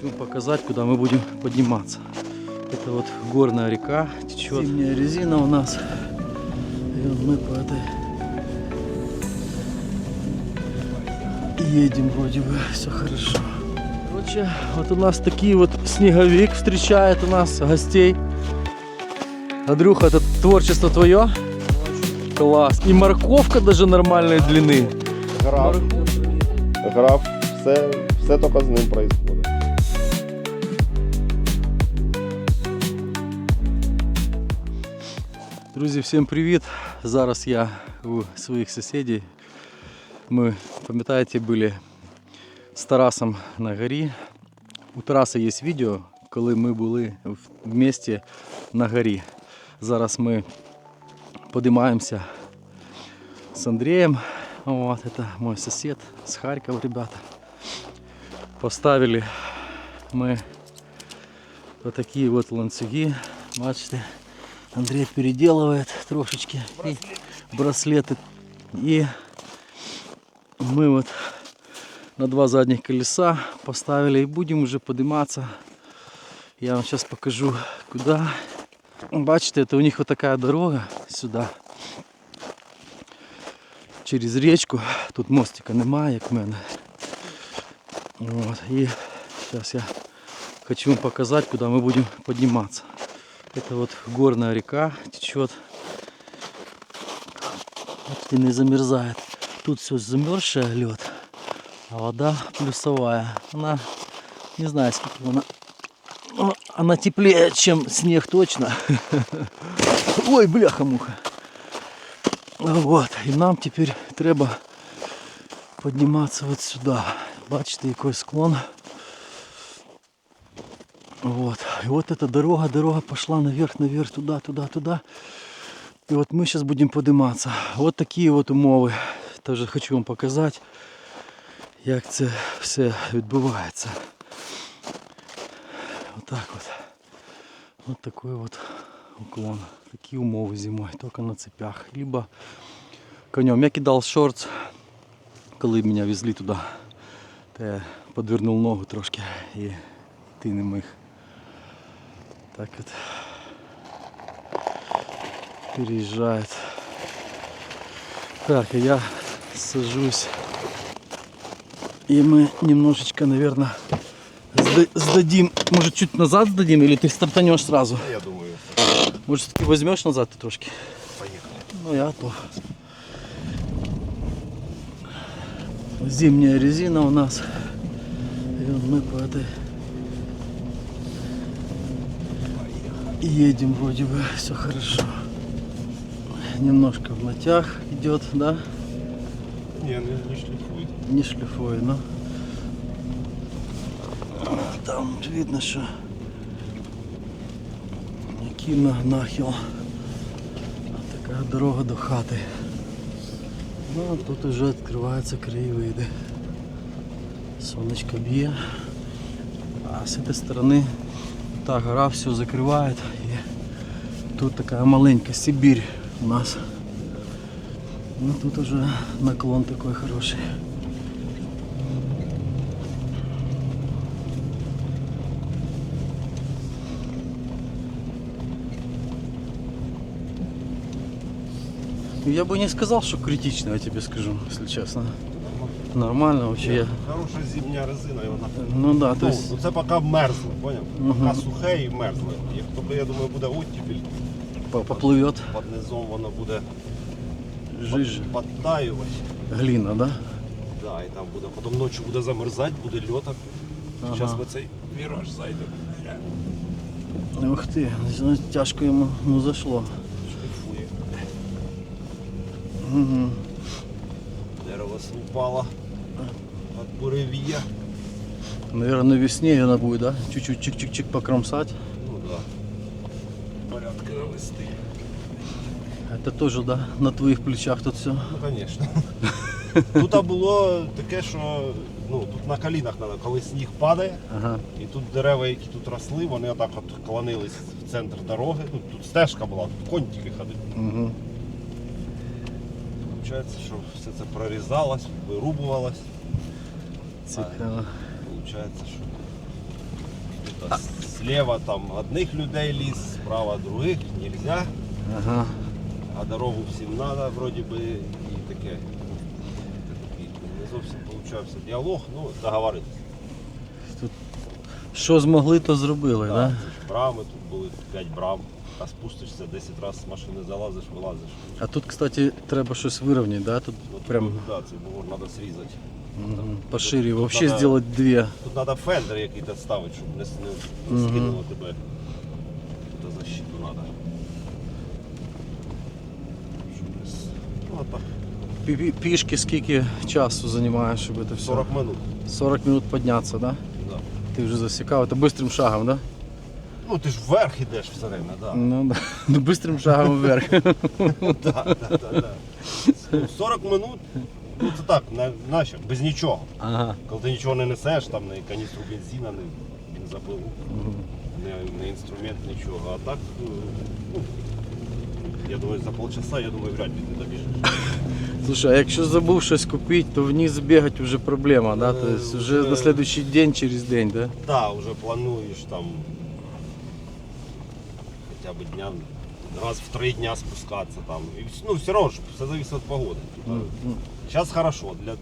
Хочу показать, куда мы будем подниматься. Это вот горная река течет. Зимняя резина у нас. И вот мы по этой едем вроде бы, все хорошо. Короче, вот у нас такие вот снеговик встречает у нас гостей. Андрюха, это творчество твое? Класс. И морковка даже нормальной длины. Граф, граф, все, все тільки з ним происходит. Друзі, всім привіт! Зараз я у своїх сусідів. Ми, пам'ятаєте, були з Тарасом на горі. У Тараса є відео, коли ми були в в місті на горі. Зараз ми подимаємося з Андрієм. Вот, это мой сосед с Харькова, ребята. Поставили мы вот такие вот ланцюги. Бачите, Андрей переделывает трошечки и браслеты. И мы вот на два задних колеса поставили и будем уже подниматься. Я вам сейчас покажу куда. Бачите, это у них вот такая дорога сюда. Через речку. Тут мостика немає, як в мене. Вот. И сейчас я хочу вам показать, куда мы будем подниматься. Это вот горная река течет. Почти не замерзает. Тут все замерзшая лед, вода плюсовая. Она, не знаю, сколько она, но она теплее, чем снег точно. Ой, бляха-муха. Вот, і нам тепер треба підніматися от сюди. Бачите, який склон. Вот. И вот эта дорога, дорога пошла наверх, наверх, туда, туда, туда. И вот мы сейчас будем подниматься. Вот такие вот умови. Теж хочу вам показати, Як це все відбувається. Отак от. Вот такой вот уклон. Такі умови зимою, тільки на цепях. Либо конем. Я кидав шорт, коли мене везли туди. Та я подвернув ногу трошки і ти не міг. Так вот переезжает. Так, я сажусь. И мы немножечко, наверное, сдадим. Может, чуть назад сдадим, или ты стартанешь сразу? Я думаю, Может, все-таки возьмешь назад ты трошки? поїхали. Ну, я то. Зимняя резина у нас. И мы по этой едем вроде бы, все хорошо. Немножко в натяг идет, да? Ні, не, не шліфуй. Не шлифует, но там видно, що який на- нахил. Така дорога до хати. Ну, а тут уже відкриваються краєвиди. Сонечко б'є. А з цієї сторони та гора все закриває. І тут така маленька Сибірь у нас. Ну тут уже наклон такой хороший. Я бы не сказал, что критично, я тебе скажу, если честно. Нормально вообще. Я... Хороша зимня резина, і вона. Ну да, то Ну, есть, ну, це поки мерзло, поняв? Поки сухе і мерзле. Як тільки, я думаю, буде оттепель, по- поплывет під низом воно буде жижа. підтаювати. Глина, да? Да, і там буде. Потім ночі буде замерзати, буде льоток. Ага. Зараз ми цей віраж зайдемо. Ух ты, ну, тяжко ему ну, зашло. Шліфує. Угу. Дерево упало від буревія. Наверное, весне она будет, да? Чуть-чуть чик-чик-чик покромсать. Ну да. Порядки навести. Это тоже, да, на твоих плечах тут все. Ну, звісно. Тут було таке, що ну тут на колінах треба, коли сніг падає, Ага. і тут дерева, які тут росли, вони отак от клонились в центр дороги. Ну, тут стежка була, тут конь тільки ходив. Угу. Получається, що все це прорізалось, вирубувалось. Цікаво. Получається, що тут зліва там одних людей ліс, справа других, нельзя. Ага. А дорогу всім треба, вроді би, і таке. Не зовсім получався діалог, ну, договоритися. Що змогли, то зробили, так? Да, Да? це ж брами, тут були 5 брам, а спустишся 10 разів з машини залазиш, вилазиш. А тут, кстати, треба щось вирівняти, да? Тут Ну, тут, прям да, цей бугор треба зрізати. мгм, пошире. Вообще надо- сделать две. Тут треба фендер якийсь ставити, щоб не, с- не, не скинуло тебе. Тут защиту треба. Щоб не с- Так, пі- Пішки скільки часу займає, щоб це все? 40 минут. 40 минут піднятися, да? Да. Ти вже засікав, це бистрим шагом, да? Ну ти ж вверх ідеш все время, да. Ну, да. Ну, бистрим шагом вверх. Да, да. Ну, 40 минут, ну це так, на, наче, без нічого. Ага. Коли ти нічого не несеш, там не каністру бензина, не бензопилу, не, інструмент, нічого. А так, ну, ну, я думаю, за полчаса, я думаю, вряд ли ти добіжиш. Слушай, а якщо забув щось купити, то вниз бігати вже проблема, да? Е, Тобто вже вже- на следующий день через день, да? Да, вже плануєш там хоча б дня, раз в три дня спускатися там. І, вс- ну, все одно ж, все зависить від погоди. Ну, Зараз хорошо, для,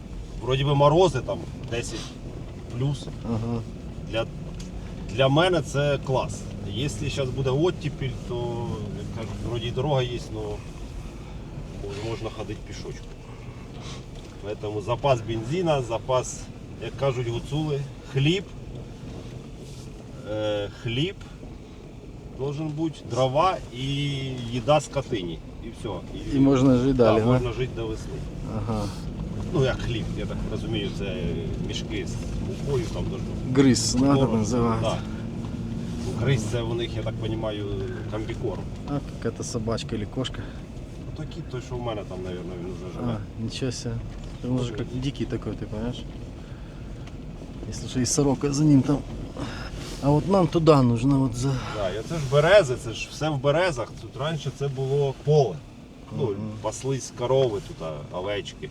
вроді би морози там 10 плюс. Ага. Для, для мене це клас. Якщо зараз буде оттепіль, то як кажуть, вроді дорога є, але можна ходити пішочком. Поэтому запас бензина, запас, як кажуть гуцули, хліб. Е, хліб должен бути, дрова і їда скотині. І все. І можна жити да, далі, да? можна жити до весни. Ага. Ну як хліб, я так розумію, це мішки з мукою там должно Гриз, да, так. Да. Гризь це у них, я так розумію, комбікорм. А, какая-то собачка или кошка. Ну, Такий той, що в мене там, мабуть, він вже А, живе. ничего себе. Он уже как дикий такой, ты понимаешь? Если что, и сорока за ним там. А вот нам туда нужно вот за... Да, і це ж берези, це ж все в березах. Тут раніше це було поле. Ну, паслись корови тут, а, овечки.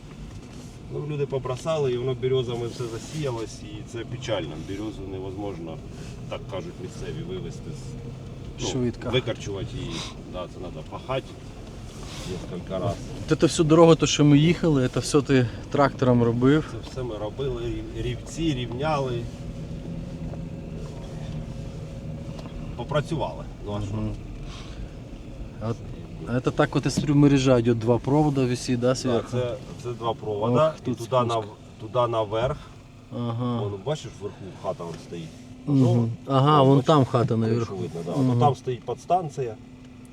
Ну, люди побросали, і воно березами все засіялось, і це печально. Березу невозможно, так кажуть місцеві, вивезти з ну, Швидко. викорчувати її. Да, це треба пахати кілька разів. Это всю дорогу, то, що ми їхали, это все ти трактором робив. Це все ми робили, рівці, рівняли. Попрацювали. Ну а що? От- а это так вот, я смотрю, мережа идет, два провода висит, да, Так, сверху? це, це два провода. Ох, і тут туди, на, спуск. туди наверх. Ага. Вон, бачиш, вверху хата вон стоїть. Мгм. Ага, Вон, вон там хата наверху. Видно, да. Ото там стоїть підстанція.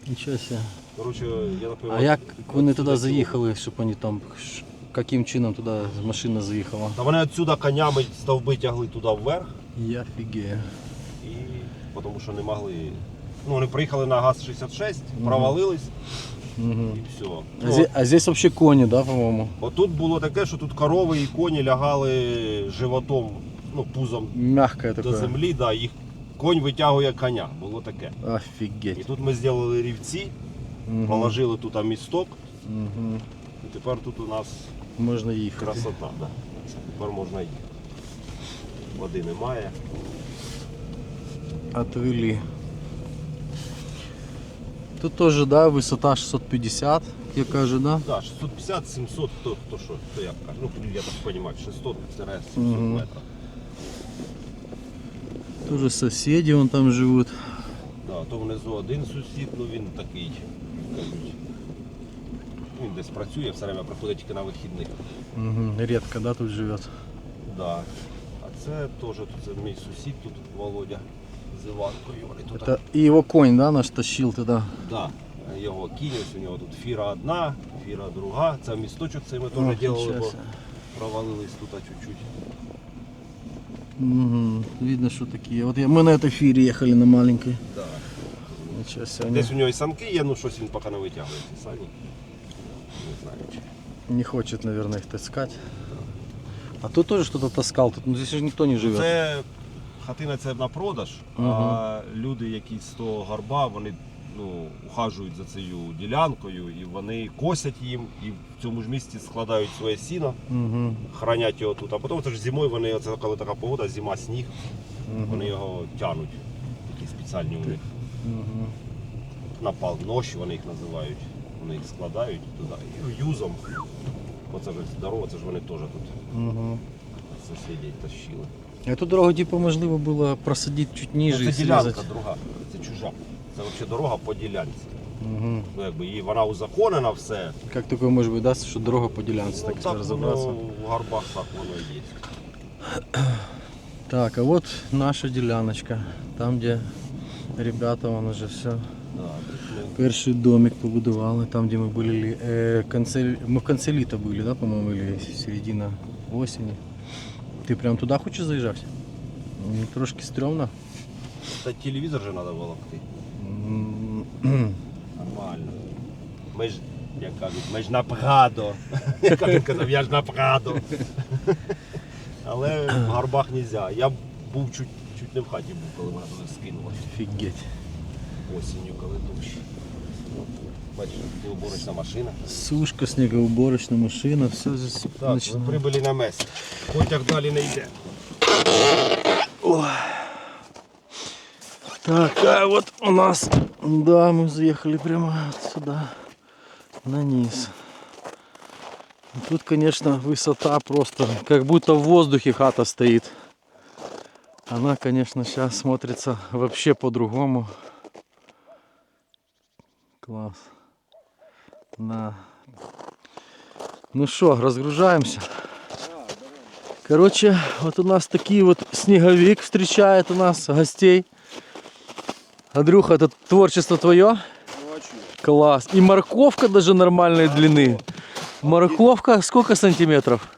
Нічого себе. Коротше, я напевно. А як вони от туди заїхали, щоб вони там, ш- яким чином туди машина заїхала? Та вони відсюди конями стовби тягли туди вверх, Я фігею. і тому що не могли. Ну, вони приїхали на ГАЗ-66, провалились і все. А, зе- а здесь вообще коні, да, по-моєму? Отут було таке, що тут корови і коні лягали животом, ну, пузом Мягкое до такое. землі, да, їх конь витягує коня. Було таке. І Офігеть. тут ми зробили рівці, Мгм. положили тут місток, Мгм. і тепер тут у нас Можна їхати. красота. Да. Тепер можна їхати. Води немає. Отвели. Тут теж, да, висота 650, я кажу, да? Да, 650, 700, хто, хто що, хто як каже. Ну, я так розумію, 600-700 Мгм. метрів. Тоже соседи вон там живут. Да, то внизу один сусід, ну він такий, кажуть. Він десь працює, все время приходить тільки на вихідних. Угу. Редко, да, тут живет. Да. А це теж тут це мій сусід, тут Володя з Іванкою. Вони тут Это и его конь, да, наш тащил туда. да, його кінь, ось у нього тут фіра одна, фіра друга. Це місточок, це ми Ох, теж робили, нічого бо себе. провалились тут чуть-чуть. Угу. Видно, что такие. Вот я, мы на этой фире ехали на маленькой. Да. Ничего себе. Десь у Не, нього і санки є, ну щось він поки не витягує ці сані. Не знаю чи. не хочет, наверное, их таскать. А тут тоже что-то таскал. Тут, ну, здесь же никто не живет. Це хатина це на продаж, а люди, які з того горба, вони ну, ухажують за цією ділянкою і вони косять їм і в цьому ж місці складають своє сіно, хранять його тут. А потім це ж зимою вони, оце коли така погода, зима, сніг, вони його тянуть. Такі спеціальні у них напал ноші, вони їх називають. Вони їх складають туди. І юзом. Оце ж здорово, це ж вони теж тут сусідів тащили. Эту дорогу, типа, можливо було просадити чуть ниже Ну, і це ділянка срізати. друга, це чужа. Це взагалі дорога по ділянці. Угу. Ну, якби, і вона узаконена все. Как такое может быть, да, что дорога по ділянці, Ну, так так разобраться. воно в горбах так воно є. Так, а вот наша діляночка. Там, де ребята, вон уже все. Да, Перший домик побудували, там, де ми були. Е, конце, ми в конце літа були, да, по-моєму, середина осені. Ти прям туди хочеш заїжджати? М, Трошки стрьомно. Та телевізор же треба волокти. Нормально. Ми ж, як кажуть, ми ж на Прадо. Як він казав, я ж на Прадо. Але в горбах не можна. Я був чуть, чуть не в хаті був, коли мене туди скинуло. Офігеть. Осінню, коли дощ. Бачиш, уборочна машина. Сушка, снегоуборочна машина, все здесь Так, ми прибули на мес. Потяг далі не йде. Так, а вот у нас, да, мы заехали прямо вот сюда, на низ. Тут, конечно, высота просто, как будто в воздухе хата стоит. Она, конечно, сейчас смотрится вообще по-другому. Класс. Да. Ну что, разгружаемся. Короче, вот у нас такие вот снеговик встречает у нас гостей. Андрюха, это творчество твое? Класс. И морковка даже нормальной длины. Морковка сколько сантиметров?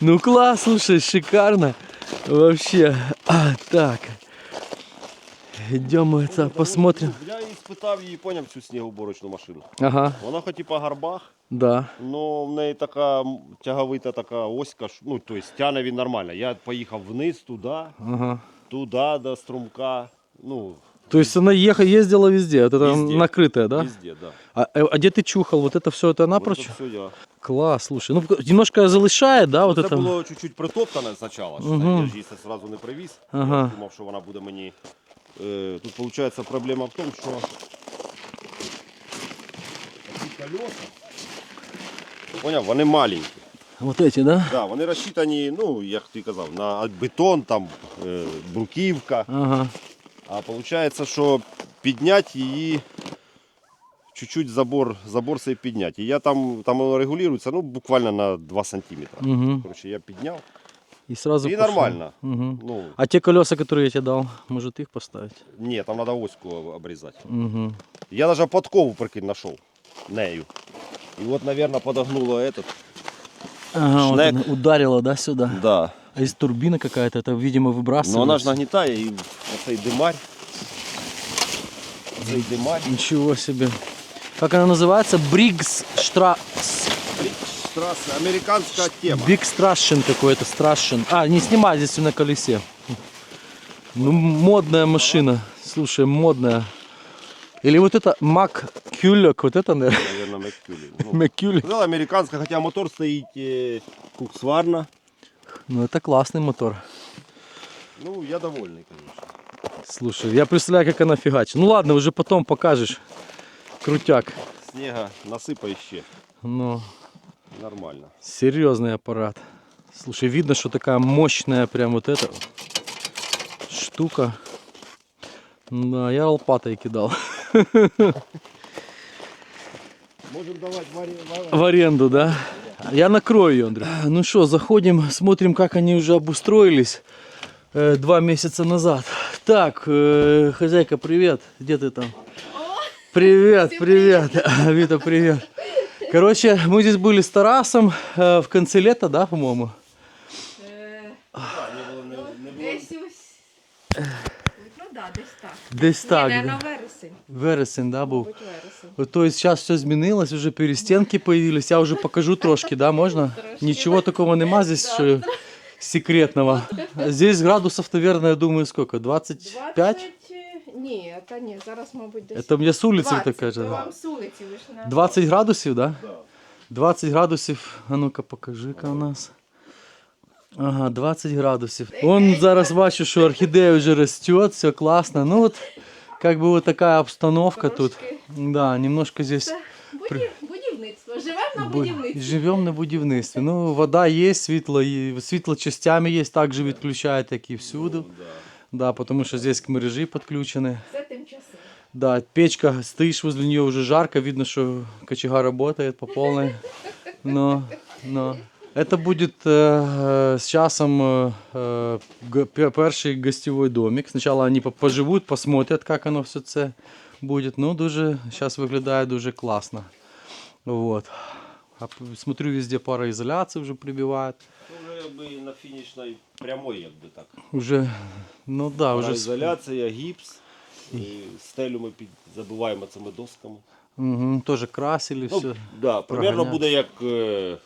Ну класс, слушай, шикарно. Вообще. А, так. Идем мы это посмотрим. Я її спитав її, поняв цю снігоуборочну машину. Ага, Вона хоч і по горбах, да. але в неї така м, тяговита така оська, ш- ну, тобто тяне він нормально. Я поїхав вниз, туди, Ага. туди до струмка. Ну, То есть она ехала, ездила везде, вот это Везде. накрытая, да? везде, да. А, э, а где ты чухал? Вот это все это напрочь? Все я. Класс, слушай. Ну, немножко залишает, да, вот це это? було чуть-чуть притоптане спочатку. що Мгм. Я ж її це одразу не привіз. Ага. Я думав, що вона буде мені. Е, Тут виходить проблема в тому, що ці колеса, поняв, вони маленькі. Вот эти, да? Да, вони розчитані, ну, як ти казав, на бетон, там, е, бруківка. Ага. А виходить, що підняти її чуть-чуть забор, забор цей підняти. І я там, там воно регулюється ну, буквально на 2 сантиметра. Угу. Коротше, я підняв. И сразу І пошло. нормально. Мгм. Ну, А те колеса, которые я тебе дал, может их поставить? ні, там треба оську обрізати. Угу. Я навіть подкову прикинь знайшов нею. І от, мабуть, подогнуло этот. Ага, вот Шнек. она ударила, да, сюда? Да. А есть турбина какая-то, это, видимо, выбрасывается. Ну вона ж нагнітає і оцей димарь. Цей димарь. Ничего себе. Как она называется? Бригс Штра... Траса, американська тема. Биг Страшен какой-то, Страшен. А, не снимай здесь на колесе. Ну, модная машина. Слушай, модная. Или вот это Мак Кюлек, вот это, наверное, Наверное, Меккюлі. Ну, Макюлек. Сказала американська, хоча мотор стоїть е, куксварна. Ну, это классный мотор. Ну, я довольний, звісно. Слушай, я представляю, как она фигачит. Ну ладно, уже потом покажешь. Крутяк. Снега насипай ще. Ну, Нормально. серьезный аппарат. Слушай, видно, что такая мощная прям вот эта штука. Да, я лопатой кидал. Можемо давати варі... В аренду, да? Я накрою ее, Андрей. Ну что, заходим, смотрим, как они уже обустроились э, два месяца назад. Так, э, хозяйка, привет. Где ты там? Привет, привет. Вита, привет. Короче, мы здесь были с Тарасом э, в конце лета, да, по-моему? Десь ось. Ну да, десь так. Десь так. Ні, да. на вересень. Вересень, да, був. Мабуть, вересень. То есть сейчас все изменилось, уже перестенки появились. Я уже покажу трошки, да, можно? Трошки. Ничего такого нема здесь что, секретного. Здесь градусов, наверное, я думаю, сколько? 25? 20... Ні, та ні, зараз, мабуть, десь. Это мне с улицы 20, так то кажется. вам з вулиці, ви ж на... 20 градусів, да? 20 градусів. А ну-ка, покажи-ка у нас. Ага, 20 градусів. Вон зараз бачу, що орхідея вже росте, все классно. Ну вот, как бы вот такая обстановка тут. Трошки. Да, немножко здесь Це будів... будівництво. Живемо на Бу- будівництві. Живемо на будівництві. Ну, вода є, світло, і світло частями є, також відключають, як і всюди. Да, потому что здесь к мережі підключені. Це тимчасово. Да, печка, стоишь возле нее уже жарко, видно, что кочега работает по полной. Но, но это будет э, с часом э, э, г- пе- перший гостевой домик. Сначала они по- поживут, посмотрят, как оно все це будет. Ну, дуже, сейчас выглядит дуже классно. Вот. А п- смотрю, везде пароизоляции уже прибивают. Вже якби на фінішній прямой, якби так. Уже, ну да, уже... с- Ізоляція, гіпс. І стелю ми під забиваємо цими досками. Угу, теж красили Ну, все. да, примерно буде як е,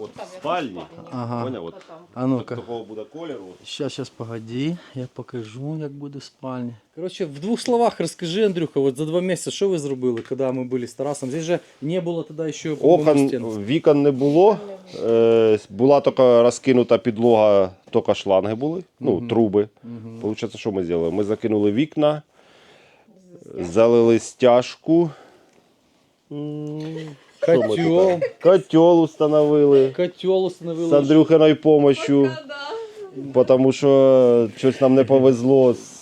от як спальні. Ага. Поняв? От, А ну-ка. такого буде кольору. Сейчас, сейчас, погоди, я покажу, як буде спальня. Короче, в двух словах расскажи, Андрюха, вот за два месяца, що ви зробили, коли ми були з Тарасом? Здесь же не було тоді ще. Окон, вікон не було. Е, була тільки розкинута підлога, тільки шланги були, ну, труби. Получається, що ми зробили? Ми закинули вікна, залили стяжку. М, що ми Котел, тут? Котел установили котел установили. з Андрюхиною допомогою. Потому що щось нам не повезло. з-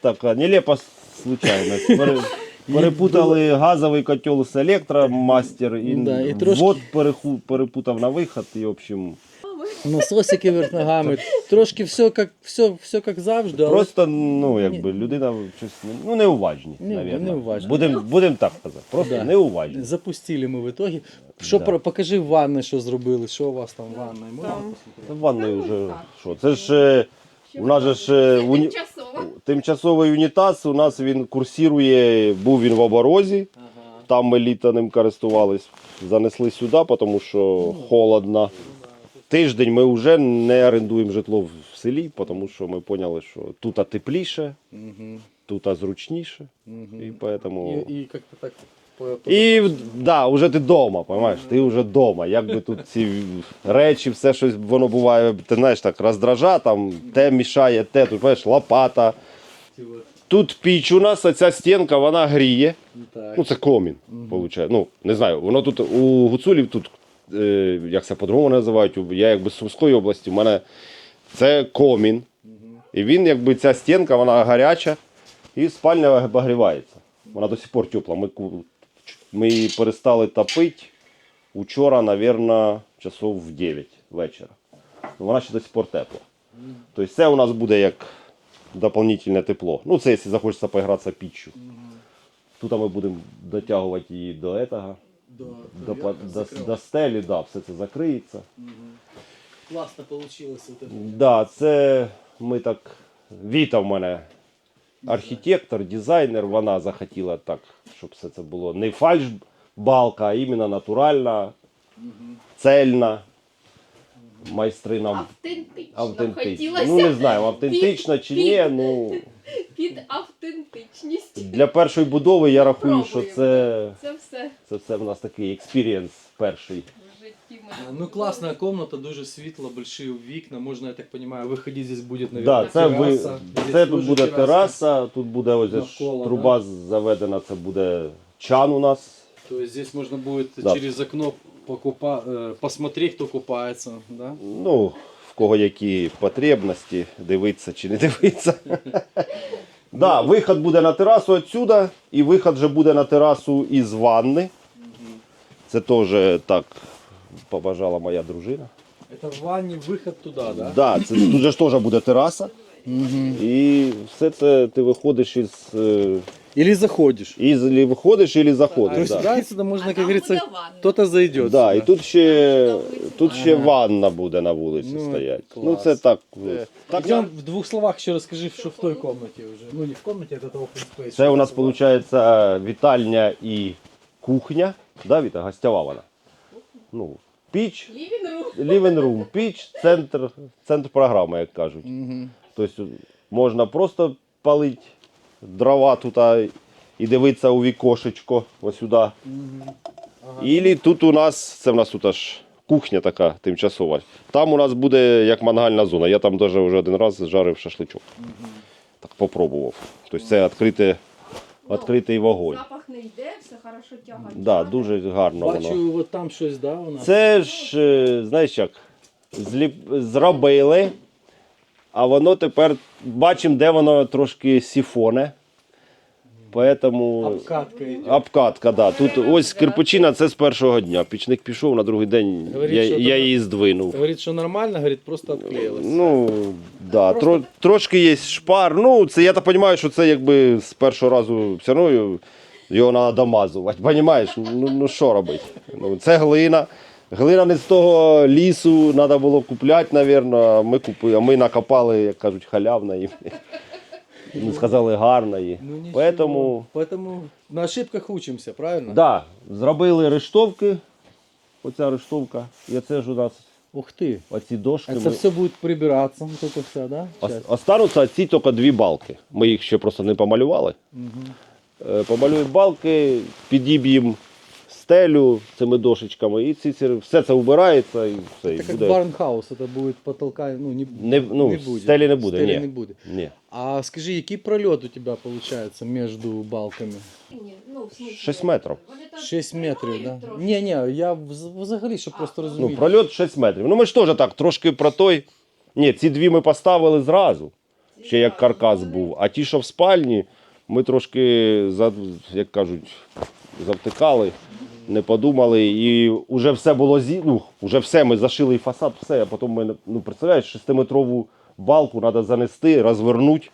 Така нелепа случайність. Пере- Перепутали газовий котел з електромастер і, Да, і трошки- переху- перепутав на виход. І, в общем, Насосики вверх ногами. Трошки все как, все, все как завжди, але просто ну, якби, людина щось не- ну, неуважні. Не- навірно. неуважні. Будемо будем так казати. Просто Да. неуважні. запустили ми в итоге. Що, Да. про, покажи в ванной, що зробили, що у вас там в ванной? Можна Та В ванної вже що? Це ж е, у нас же ж е, уні... Тимчасово. тимчасовий унітаз. У нас він курсірує, був він в оборозі. Ага. Там ми літо ним користувались, занесли сюди, тому що холодно. Тиждень ми вже не орендуємо житло в селі, тому що ми поняли, що тут тепліше, Мгм, тут зручніше. мгм. І поэтому... І, і как-то так по- по- І да, вже ти вдома, розумієш? Ти вже вдома. Якби тут ці речі, все щось воно буває, ти знаєш, так роздража, там те мішає, те, тут знаєш, лопата. Тут піч у нас, а ця стінка, вона гріє. Так. Ну, це комін, виходить. Ну, не знаю, воно тут у гуцулів тут, як це по-другому називають, я якби з Сумської області, у мене це комін. І він, якби ця стінка, вона гаряча, і спальня обогрівається. Вона до сих пор тепла. Ми, ми її перестали топити учора, мабуть, часов в 9 вечора. Вона ще до сих пор тепла. Тобто це у нас буде як дополнительне тепло. Ну, це якщо захочеться поігратися піччю. Тут ми будемо дотягувати її до этого, До, до, до, до стелі, да, все це закриється. Класно вийшло. Да, це ми так. Віта в мене архітектор, дизайнер, вона захотіла так, щоб все це було не фальш-балка, а іменно натуральна, цельна. Майстри нам Автентично. автентична. Хотілося Ну не знаю, автентично чи ні. Ну під автентичність. для першої будови я рахую, що Пробуємо. це, Це все це все в нас такий експірієнс перший. в житті мене. Ну классная комната, дуже світло, большие вікна, можна, я так понимаю, виходити здесь буде, Да, це, ви. Здесь це тут буде тераса, тут буде ось ж Навколо, труба заведена, це буде чан у нас. То есть здесь можно будет Да. через окно покупа... э, посмотреть, кто купается, да? Ну, в кого які потребності, дивитися чи не дивитися. Да, виход буде на терасу отсюда, і виход же буде на терасу із ванни. Це теж так побажала моя дружина. Это в ванне выход туда, да? Да, це тут же ж теж буде тераса. І все це ти виходиш із е, Или заходишь. І виходиш, і То заходиш. есть Да. да, сюда можно, А как говорится, кто-то зайдет. Да, сюда. і тут ще, тут ще ванна буде на вулиці Ну, стоять. клас. Ну це так. Э, так Идем в двух словах еще расскажи, что в той комнате уже. Ну не в комнате, это open space. Це у нас виходить вітальня і кухня. Да, Віта, гостєва вона. Ну, піч, living room, піч, центр, центр програми, як кажуть. Мгм. Тобто можна просто палити дрова тут і дивитися у вікошечко ось сюди. Ілі тут у нас, це в нас тут аж кухня така тимчасова. Там у нас буде як мангальна зона. Я там навіть вже один раз жарив шашличок. Так попробував. Тобто це відкрите, відкритий вогонь. Запах не йде, все хорошо тягає. Да, дуже гарно воно. Бачу, вот там щось, да, у нас? Це ж, е, знаєш як, зліп... зробили, а воно тепер бачимо, де воно трошки сіфоне. Поэтому Обкатка йде. обкатка, да. Тут ось кирпичина, це з першого дня. Пічник пішов, на другий день Говорить, я, що я її здвинув. Говорит, что нормально, говорит, просто отклеилась. Ну, да, тро, трошки є шпар. Ну, це я так розумію, що це якби з першого разу все одно його треба домазувати. Понімаєш? Ну, ну що робити? Ну, це глина. Глина не з того лісу треба було купляти, напевно. А ми купили, а ми накопали, як кажуть, халявної. Ми сказали гарної. Ну, ничего. Поэтому, Поэтому на ошибках учимся, правильно? да, зробили рештовки. Оця рештовка. І це ж у нас Ух ты. оці дошки. Это ми- все будет прибираться, вот это вся, да? Ос- часть? Остануться ці тільки дві балки. Ми їх ще просто не помалювали. Е, Помалюємо балки, підіб'ємо стелю цими дошечками, і ці, ці- все це вбирається і все. І Это как буде... барнхаус, это будет потолка, ну не, Не, ну, не будет. стелі не буде. Стелі ні. не буде. Ні. А скажи, який прольот у тебя получается между балками? Ні, ну, в смислі, 6 метрів. вони там 6 метрів, да? тримають трошки. Ні, ні, я вз- взагалі, щоб просто Ну, прольот 6 метрів. Ну ми ж теж так, трошки про той. Ні, ці дві ми поставили зразу, ще як каркас був. А ті, що в спальні, ми трошки, за- як кажуть, завтикали, не подумали. І вже все було зі... ну, вже все, ми зашили і фасад, все, а потім ми, ну, представляєш, шестиметрову балку треба занести, розвернути,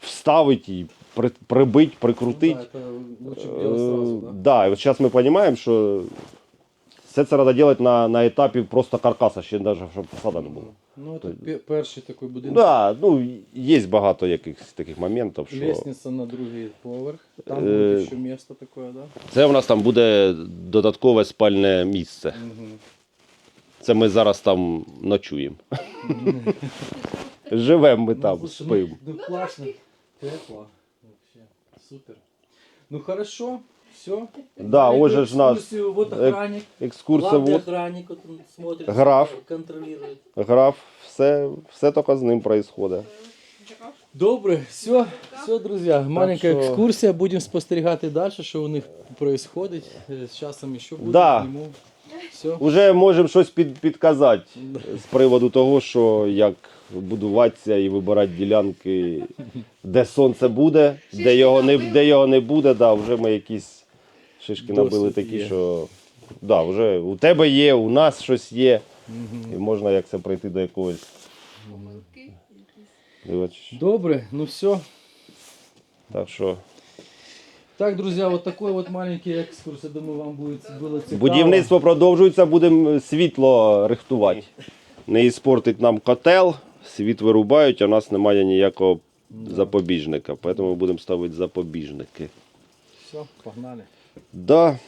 вставити і при, прибити, прикрутити. Да, це лучше б делать сразу, да? Е, Да, і от зараз ми розуміємо, що все це треба робити на, на етапі просто каркаса, ще навіть щоб фасада не було. Ну, це пе- перший такий будинок. Да, ну, є багато якихось таких моментів, що Лестниця на другий поверх. Там Е, буде ще місто таке, да? це у нас там буде додаткове спальне місце. Це ми зараз там ночуємо. Живемо ми там, Ну, слушай, спимо. Ну, ну классно. Тепло. Вообще. Супер. Ну хорошо. Все. Да, ось же ж наш Вот э, охранник. екскурсія, Главный вот, охранник вот он смотрит. Граф. Контролирует. граф, все, все тільки з ним відбувається. Добре, все, все, друзі. Маленька що- екскурсія. Будемо спостерігати далі, що у них відбувається. З часом ще буде. Да. зніму. Все. Уже можемо щось під, підказати з приводу того, що як будуватися і вибирати ділянки, де сонце буде, де його не, де його не буде. Да, вже ми якісь шишки набили такі, є. що да, вже у тебе є, у нас щось є. І можна як це прийти до якогось. Добре, ну все. Так що Так, друзья, вот такой вот маленький экскурс. Я думаю, вам будет было цікаво. будівництво продовжується, будемо світло рихтувати. Не іспортить нам котел, світ вирубають, а у нас немає ніякого запобіжника. Тому будемо ставити запобіжники. Все, погнали. Да,